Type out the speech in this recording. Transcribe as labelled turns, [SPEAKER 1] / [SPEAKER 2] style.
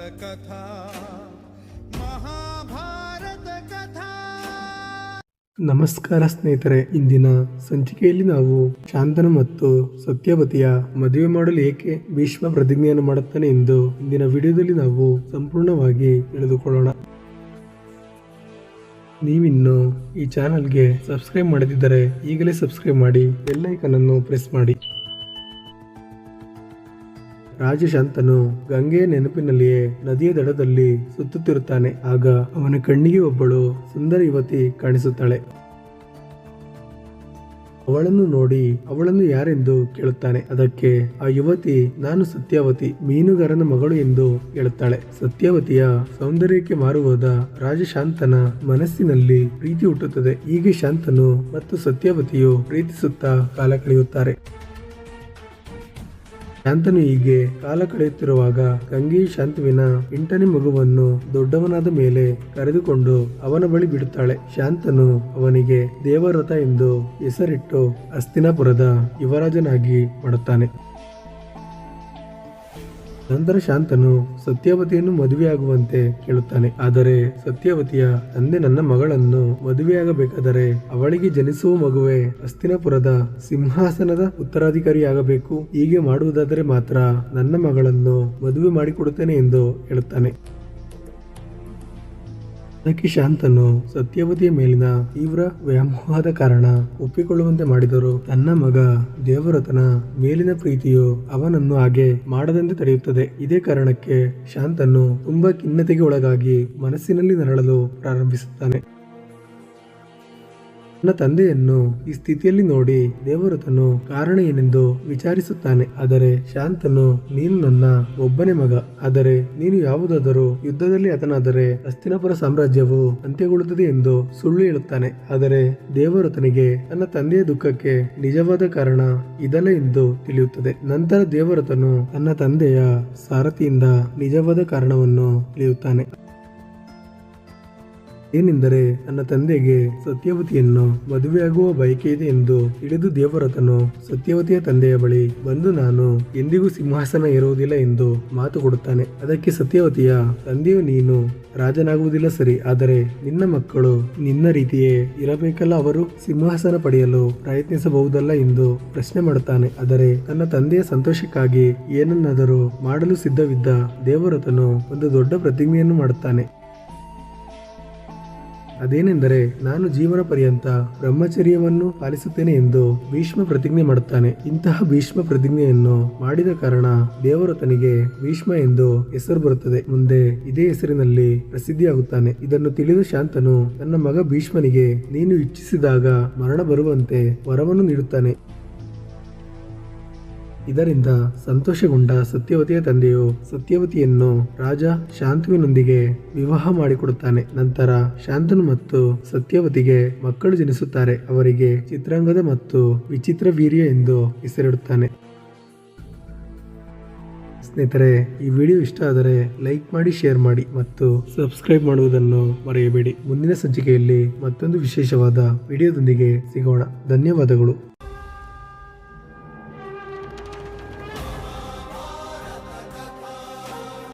[SPEAKER 1] कथा महाभारत कथा
[SPEAKER 2] ನಮಸ್ಕಾರ ಸ್ನೇಹಿತರೆ ಇಂದಿನ ಸಂಚಿಕೆಯಲ್ಲಿ ನಾವು ಶಾಂತನು ಮತ್ತು ಸತ್ಯವತಿಯ ಮದುವೆ ಮಾಡಲು ಏಕೆ ಭೀಷ್ಮ ಪ್ರತಿಜ್ಞೆಯನ್ನು ಮಾಡುತ್ತಾನೆ ಎಂದು ಇಂದಿನ ವಿಡಿಯೋದಲ್ಲಿ ನಾವು ಸಂಪೂರ್ಣವಾಗಿ ತಿಳಿದುಕೊಳ್ಳೋಣ ನೀವಿನ್ನು ಈ ಚಾನಲ್ಗೆ ಸಬ್ಸ್ಕ್ರೈಬ್ ಮಾಡದಿದ್ದರೆ ಈಗಲೇ ಸಬ್ಸ್ಕ್ರೈಬ್ ಮಾಡಿ ಬೆಲ್ ಐಕನ್ ಅನ್ನು ಪ್ರೆಸ್ ಮಾಡಿ ರಾಜಶಾಂತನು ಗಂಗೆಯ ನೆನಪಿನಲ್ಲಿಯೇ ನದಿಯ ದಡದಲ್ಲಿ ಸುತ್ತುತ್ತಿರುತ್ತಾನೆ. ಆಗ ಅವನ ಕಣ್ಣಿಗೆ ಒಬ್ಬಳು ಸುಂದರ ಯುವತಿ ಕಾಣಿಸುತ್ತಾಳೆ. ಅವಳನ್ನು ನೋಡಿ ಅವಳನ್ನು ಯಾರೆಂದು ಕೇಳುತ್ತಾನೆ. ಅದಕ್ಕೆ ಆ ಯುವತಿ, ನಾನು ಸತ್ಯಾವತಿ, ಮೀನುಗಾರನ ಮಗಳು ಎಂದು ಹೇಳುತ್ತಾಳೆ. ಸತ್ಯಾವತಿಯ ಸೌಂದರ್ಯಕ್ಕೆ ಮಾರುವಾದ ರಾಜಶಾಂತನ ಮನಸ್ಸಿನಲ್ಲಿ ಪ್ರೀತಿ ಹುಟ್ಟುತ್ತದೆ. ಹೀಗೆ ಶಾಂತನು ಮತ್ತು ಸತ್ಯಾವತಿಯು ಪ್ರೀತಿಸುತ್ತಾ ಕಾಲ ಕಳೆಯುತ್ತಾರೆ. ಶಾಂತನು ಹೀಗೆ ಕಾಲ ಕಳೆಯುತ್ತಿರುವಾಗ ಗಂಗೆ ಶಾಂತುವಿನ ಎಂಟನೇ ಮಗುವನ್ನು ದೊಡ್ಡವನಾದ ಮೇಲೆ ಕರೆದುಕೊಂಡು ಅವನ ಬಳಿ ಬಿಡುತ್ತಾಳೆ. ಶಾಂತನು ಅವನಿಗೆ ದೇವರಥ ಎಂದು ಹೆಸರಿಟ್ಟು ಅಸ್ತಿನಾಪುರದ ಯುವರಾಜನಾಗಿ ಮಾಡುತ್ತಾನೆ. ನಂತರ ಶಾಂತನು ಸತ್ಯವತಿಯನ್ನು ಮದುವೆಯಾಗುವಂತೆ ಕೇಳುತ್ತಾನೆ ಆದರೆ ಸತ್ಯವತಿಯ ತಂದೆ ನನ್ನ ಮಗಳನ್ನು ಮದುವೆಯಾಗಬೇಕಾದರೆ ಅವಳಿಗೆ ಜನಿಸುವ ಮಗುವೆ ಅಸ್ತಿನಾಪುರದ ಸಿಂಹಾಸನದ ಉತ್ತರಾಧಿಕಾರಿಯಾಗಬೇಕು. ಹೀಗೆ ಮಾಡುವುದಾದರೆ ಮಾತ್ರ ನನ್ನ ಮಗಳನ್ನು ಮದುವೆ ಮಾಡಿಕೊಡುತ್ತೇನೆ ಎಂದು ಹೇಳುತ್ತಾನೆ. ಅದಕ್ಕೆ ಶಾಂತನು ಸತ್ಯವತಿಯ ಮೇಲಿನ ತೀವ್ರ ವ್ಯಾಮೋಹದ ಕಾರಣ ಒಪ್ಪಿಕೊಳ್ಳುವಂತೆ ಮಾಡಿದರು. ತನ್ನ ಮಗ ದೇವರತನ ಮೇಲಿನ ಪ್ರೀತಿಯು ಅವನನ್ನು ಹಾಗೆ ಮಾಡದಂತೆ ತಡೆಯುತ್ತದೆ. ಇದೇ ಕಾರಣಕ್ಕೆ ಶಾಂತನು ತುಂಬಾ ಖಿನ್ನತೆಗೆ ಒಳಗಾಗಿ ಮನಸ್ಸಿನಲ್ಲಿ ನರಳಲು ಪ್ರಾರಂಭಿಸುತ್ತಾನೆ. ನನ್ನ ತಂದೆಯನ್ನು ಈ ಸ್ಥಿತಿಯಲ್ಲಿ ನೋಡಿ ದೇವರತನು ಕಾರಣ ಏನೆಂದು ವಿಚಾರಿಸುತ್ತಾನೆ. ಆದರೆ ಶಾಂತನು, ನೀನು ನನ್ನ ಒಬ್ಬನೇ ಮಗ. ಆದರೆ ನೀನು ಯಾವುದಾದರೂ ಯುದ್ಧದಲ್ಲಿ ಅತನಾದರೆ ಅಸ್ತಿನಪುರ ಸಾಮ್ರಾಜ್ಯವು ಅಂತ್ಯಗೊಳ್ಳುತ್ತದೆ ಎಂದು ಸುಳ್ಳು ಹೇಳುತ್ತಾನೆ. ಆದರೆ ದೇವರತನಿಗೆ ತನ್ನ ತಂದೆಯ ದುಃಖಕ್ಕೆ ನಿಜವಾದ ಕಾರಣ ಇದಲ್ಲ ಎಂದು ತಿಳಿಯುತ್ತದೆ. ನಂತರ ದೇವರತನು ತನ್ನ ತಂದೆಯ ಸಾರಥಿಯಿಂದ ನಿಜವಾದ ಕಾರಣವನ್ನು ತಿಳಿಯುತ್ತಾನೆ. ಏನೆಂದರೆ ತನ್ನ ತಂದೆಗೆ ಸತ್ಯವತಿಯನ್ನು ಮದುವೆಯಾಗುವ ಬಯಕೆ ಇದೆ ಎಂದು ತಿಳಿದು ದೇವರತನು ಸತ್ಯವತಿಯ ತಂದೆಯ ಬಳಿ ಬಂದು ನಾನು ಎಂದಿಗೂ ಸಿಂಹಾಸನ ಇರುವುದಿಲ್ಲ ಎಂದು ಮಾತು ಕೊಡುತ್ತಾನೆ. ಅದಕ್ಕೆ ಸತ್ಯವತಿಯ, ತಂದೆಯು ನೀನು ರಾಜನಾಗುವುದಿಲ್ಲ ಸರಿ, ಆದರೆ ನಿನ್ನ ಮಕ್ಕಳು ನಿನ್ನ ರೀತಿಯೇ ಇರಬೇಕಲ್ಲ ಅವರು? ಸಿಂಹಾಸನ ಪಡೆಯಲು ಪ್ರಯತ್ನಿಸಬಹುದಲ್ಲ ಎಂದು ಪ್ರಶ್ನೆ ಮಾಡುತ್ತಾನೆ. ಆದರೆ ತನ್ನ ತಂದೆಯ ಸಂತೋಷಕ್ಕಾಗಿ ಏನನ್ನಾದರೂ ಮಾಡಲು ಸಿದ್ಧವಿದ್ದ ದೇವರತನು ಒಂದು ದೊಡ್ಡ ಪ್ರತಿಜ್ಞೆಯನ್ನು ಮಾಡುತ್ತಾನೆ. ಅದೇನೆಂದರೆ ನಾನು ಜೀವನ ಪರ್ಯಂತ ಬ್ರಹ್ಮಚರ್ಯವನ್ನು ಪಾಲಿಸುತ್ತೇನೆ ಎಂದು ಭೀಷ್ಮ ಪ್ರತಿಜ್ಞೆ ಮಾಡುತ್ತಾನೆ. ಇಂತಹ ಭೀಷ್ಮ ಪ್ರತಿಜ್ಞೆಯನ್ನು ಮಾಡಿದ ಕಾರಣ ದೇವರು ತನಿಗೆ ಭೀಷ್ಮ ಎಂದು ಹೆಸರು ಬರುತ್ತದೆ. ಮುಂದೆ ಇದೇ ಹೆಸರಿನಲ್ಲಿ ಪ್ರಸಿದ್ಧಿಯಾಗುತ್ತಾನೆ. ಇದನ್ನು ತಿಳಿದ ಶಾಂತನು ತನ್ನ ಮಗ ಭೀಷ್ಮನಿಗೆ ನೀನು ಇಚ್ಛಿಸಿದಾಗ ಮರಣ ಬರುವಂತೆ ವರವನ್ನು ನೀಡುತ್ತಾನೆ. ಇದರಿಂದ ಸಂತೋಷಗೊಂಡ ಸತ್ಯವತಿಯ ತಂದೆಯು ಸತ್ಯವತಿಯನ್ನು ರಾಜ ಶಾಂತುವಿನೊಂದಿಗೆ ವಿವಾಹ ಮಾಡಿಕೊಡುತ್ತಾನೆ. ನಂತರ ಶಾಂತನು ಮತ್ತು ಸತ್ಯವತಿಗೆ ಮಕ್ಕಳು ಜನಿಸುತ್ತಾರೆ. ಅವರಿಗೆ ಚಿತ್ರಾಂಗದ ಮತ್ತು ವಿಚಿತ್ರ ವೀರ್ಯ ಎಂದು ಹೆಸರಿಡುತ್ತಾನೆ. ಸ್ನೇಹಿತರೆ, ಈ ವಿಡಿಯೋ ಇಷ್ಟ ಆದರೆ ಲೈಕ್ ಮಾಡಿ, ಶೇರ್ ಮಾಡಿ ಮತ್ತು ಸಬ್ಸ್ಕ್ರೈಬ್ ಮಾಡುವುದನ್ನು ಮರೆಯಬೇಡಿ. ಮುಂದಿನ ಸಂಚಿಕೆಯಲ್ಲಿ ಮತ್ತೊಂದು ವಿಶೇಷವಾದ ವಿಡಿಯೋದೊಂದಿಗೆ ಸಿಗೋಣ. ಧನ್ಯವಾದಗಳು.